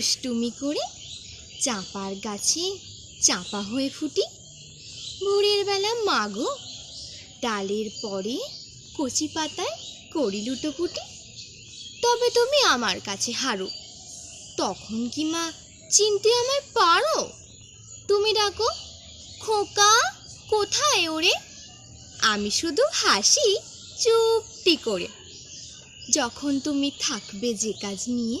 দুষ্টুমি করে চাপার গাছে চাপা হয়ে ফুটি। ভোরের বেলা মাগো ডালের পরে কচি পাতায় করি লুটোপুটি তবে তুমি আমার কাছে হারো, তখন কি মা চিনতে আমায় পারো? তুমি ডাকো, খোকা কোথায় ওরে? আমি শুধু হাসি চুপটি করে। যখন তুমি থাকবে যে কাজ নিয়ে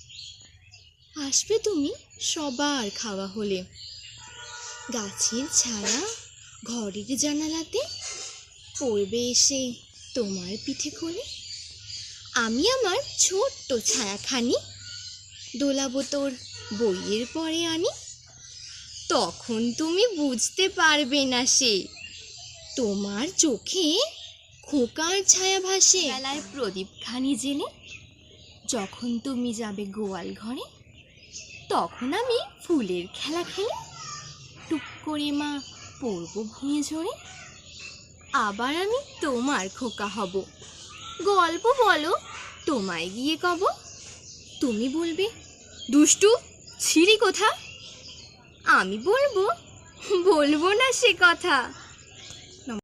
আসবে তুমি? সবার খাওয়া হলে। গাছের ছায়া ঘরের জানালাতে পড়বে এসে তোমার পিঠে করে আমি আমার ছোট্ট ছায়াখানি দোলাবো তোর বইয়ের পরে আনি। তখন তুমি বুঝতে পারবে না সে। তোমার চোখে খোকার ছায়া ভাসে। বেলায় প্রদীপখানি জেলে যখন তুমি যাবে গোয়াল ঘরে তখন আমি ফুলের খেলা খেলে টুক করে মা পড়ব ভুঁয়ে ঝরে আবার আমি তোমার খোকা হব। গল্প বলো, তোমায় গিয়ে কব। তুমি বলবে, দুষ্টু, ছিরি কোথা? আমি বলব বলব না সে কথা।